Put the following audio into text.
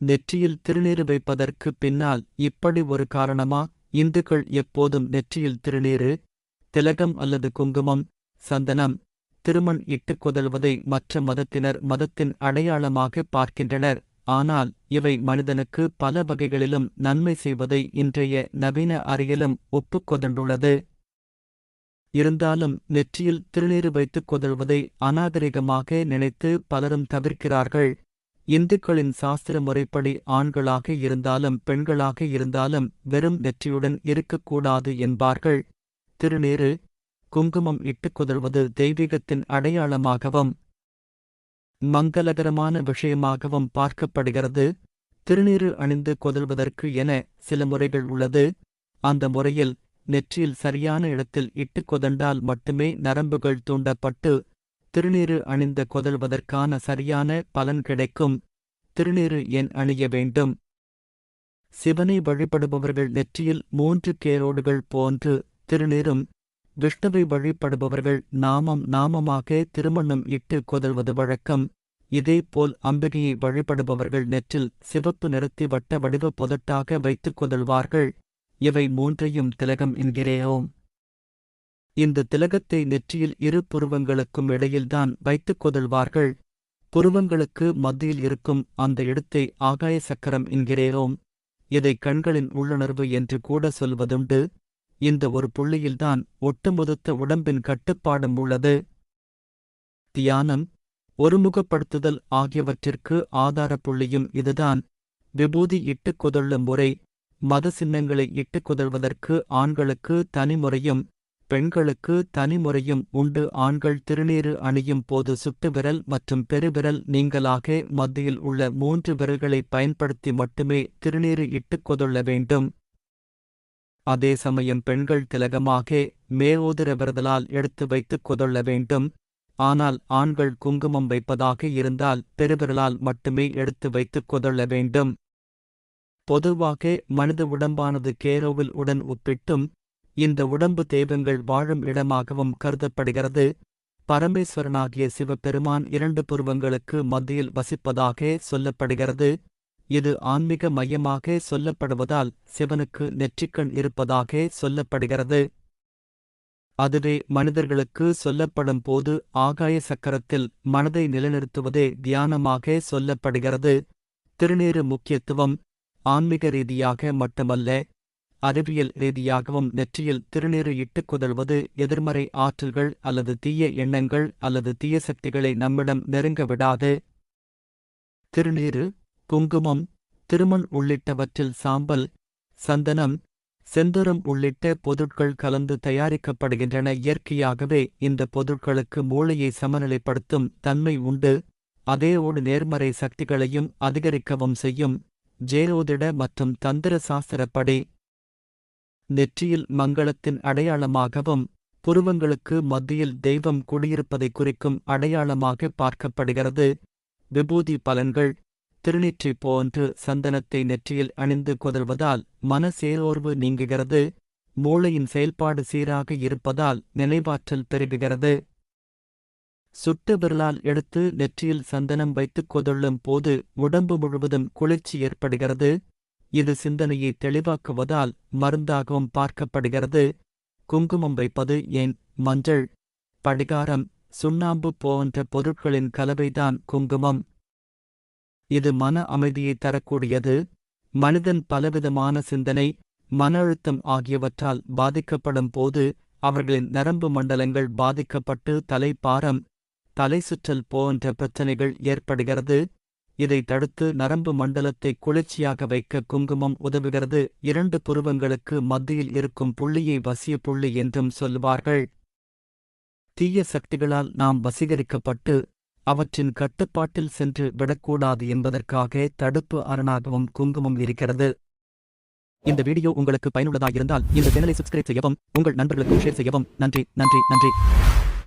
நெற்றியில் திருநீறு வைப்பதற்கு பின்னால் இப்படி ஒரு காரணமா? இந்துக்கள் எப்போதும் நெற்றியில் திருநீறு திலகம் அல்லது குங்குமம் சந்தனம் திருமண் இட்டுக் கொதல்வதை மற்ற மதத்தினர் மதத்தின் அடையாளமாக பார்க்கின்றனர். ஆனால் இவை மனிதனுக்கு பல வகைகளிலும் நன்மை செய்வதை இன்றைய நவீன அறியலும் ஒப்புக்கொதண்டுள்ளது இருந்தாலும் நெற்றியில் திருநீறு வைத்துக் கொதல்வதை அநாகரிகமாக நினைத்து பலரும் தவிர்க்கிறார்கள். இந்துக்களின் சாஸ்திர முறைப்படி ஆண்களாக இருந்தாலும் பெண்களாக இருந்தாலும் வெறும் நெற்றியுடன் இருக்கக்கூடாது என்பார்கள். திருநீறு குங்குமம் இட்டுக் கொதல்வது தெய்வீகத்தின் அடையாளமாகவும் மங்களகரமான விஷயமாகவும் பார்க்கப்படுகிறது. திருநீறு அணிந்து கொதல்வதற்கு என சில முறைகள் உள்ளது. அந்த முறையில் நெற்றியில் சரியான இடத்தில் இட்டுக் கொதண்டால் மட்டுமே நரம்புகள் தூண்டப்பட்டு திருநீறு அணிந்த கொதல்வதற்கான சரியான பலன் கிடைக்கும். திருநீறு என் அணிய வேண்டும். சிவனை வழிபடுபவர்கள் நெற்றியில் மூன்று கேரோடுகள் போன்று திருநீரும் விஷ்ணுவை வழிபடுபவர்கள் நாமம் நாமமாக திருமணம் இட்டு கொதல்வது வழக்கம். இதேபோல் அம்பிகையை வழிபடுபவர்கள் நெற்றில் சிவப்பு நிறத்தி வட்ட வடிவ புதட்டாக வைத்துக் கொதல்வார்கள். இவை மூன்றையும் திலகம் என்கிறேயோம் இந்த திலகத்தை நெற்றியில் இரு புருவங்களுக்கும் இடையில்தான் வைத்துக் கொதல்வார்கள் புருவங்களுக்கு மத்தியில் இருக்கும் அந்த இடத்தை ஆகாய சக்கரம் என்கிறேரோம் இதை கண்களின் உள்ளுணர்வு என்று கூட சொல்வதுண்டு. இந்த ஒரு புள்ளியில்தான் ஒட்டுமொத்த உடம்பின் கட்டுப்பாடும் உள்ளது. தியானம் ஒருமுகப்படுத்துதல் ஆகியவற்றிற்கு ஆதார புள்ளியும் இதுதான். விபூதி இட்டுக் கொதள்ளும் முறை மத சின்னங்களை இட்டுக் கொதழ்வதற்கு ஆண்களுக்கு தனிமுறையும் பெண்களுக்கு தனிமுறையும் உண்டு. ஆண்கள் திருநீறு அணியும் போது சுட்டுவிரல் மற்றும் பெருவிரல் நீங்களாக மத்தியில் உள்ள மூன்று விரல்களை பயன்படுத்தி மட்டுமே திருநீறு இட்டுக் கொதள்ள வேண்டும். அதே சமயம் பெண்கள் திலகமாக மேவோதிர விரதலால் எடுத்து வைத்துக் கொதள்ள வேண்டும். ஆனால் ஆண்கள் குங்குமம் வைப்பதாக இருந்தால் பெருவிரலால் மட்டுமே எடுத்து வைத்துக் கொதள்ள வேண்டும். பொதுவாக மனித உடம்பானது கேரோவில் உடன் ஒப்பிட்டும் இந்த உடம்பு தெய்வங்கள் வாழும் இடமாகவும் கருதப்படுகிறது. பரமேஸ்வரனாகிய சிவபெருமான் இரண்டு புருவங்களுக்கு மத்தியில் வசிப்பதாக சொல்லப்படுகிறது. இது ஆன்மீக மையமாக சொல்லப்படுவதால் சிவனுக்கு நெற்றிக்கண் இருப்பதாக சொல்லப்படுகிறது. அதுவே மனிதர்களுக்கு சொல்லப்படும் போது ஆகாய சக்கரத்தில் மனதை நிலைநிறுத்துவதே தியானமாக சொல்லப்படுகிறது. திருநீறு முக்கியத்துவம் ஆன்மீக ரீதியாக மட்டுமல்ல அறிவியல் ரீதியாகவும் நெற்றியில் திருநீறு இட்டுக் குதழ்வது எதிர்மறை ஆற்றல்கள் அல்லது தீய எண்ணங்கள் அல்லது தீய சக்திகளை நம்மிடம் நெருங்க விடாது. திருநீறு குங்குமம் திருமண் உள்ளிட்டவற்றில் சாம்பல் சந்தனம் செந்தரம் உள்ளிட்ட பொருட்கள் கலந்து தயாரிக்கப்படுகின்றன. இயற்கையாகவே இந்த பொருட்களுக்கு மூளையை சமநிலைப்படுத்தும் தன்மை உண்டு. அதேயோடு நேர்மறை சக்திகளையும் அதிகரிக்கவும் செய்யும் ஜேரோதிட மற்றும் தந்திர சாஸ்திரப்படி நெற்றியில் மங்களத்தின் அடையாளமாகவும் புருவங்களுக்கு மத்தியில் தெய்வம் குடியிருப்பதை குறிக்கும் அடையாளமாக பார்க்கப்படுகிறது. விபூதி பலன்கள் திருநீற்றி போன்று சந்தனத்தை நெற்றியில் அணிந்து கொதல்வதால் மன செயலோர்வு நீங்குகிறது. மூளையின் செயல்பாடு சீராக இருப்பதால் நினைவாற்றல் பெருகுகிறது. சுட்டு விரலால் எடுத்து நெற்றியில் சந்தனம் வைத்துக் கொதள்ளும் போது உடம்பு முழுவதும் குளிர்ச்சி ஏற்படுகிறது. இது சிந்தனையை தெளிவாக்குவதால் மருந்தாகவும் பார்க்கப்படுகிறது. குங்குமம் வைப்பது ஏன்? மஞ்சள். படிகாரம். சுண்ணாம்பு போன்ற பொருட்களின் கலவைதான் குங்குமம். இது மன அமைதியை தரக்கூடியது. மனிதன் பலவிதமான சிந்தனை மன அழுத்தம் ஆகியவற்றால் பாதிக்கப்படும் போது அவர்களின் நரம்பு மண்டலங்கள் பாதிக்கப்பட்டு தலைப்பாரம் தலை சுற்றல் போன்ற பிரச்சனைகள் ஏற்படுகிறது. இதை தடுத்து நரம்பு மண்டலத்தை குளிர்ச்சியாக வைக்க குங்குமம் உதவுகிறது. இரண்டு புருவங்களுக்கு மத்தியில் இருக்கும் புள்ளியை வசிய புள்ளி என்றும் சொல்வார்கள். தீய சக்திகளால் நாம் வசீகரிக்கப்பட்டு அவற்றின் கட்டுப்பாட்டில் சென்று விடக்கூடாது என்பதற்காக தடுப்பு அரணாகவும் குங்குமம் இருக்கிறது. இந்த வீடியோ உங்களுக்கு பயனுள்ளதாக இருந்தால் இந்த சேனலை சப்ஸ்கிரைப் செய்யவும் உங்கள் நண்பர்களுக்கும் ஷேர் செய்யவும். நன்றி நன்றி நன்றி.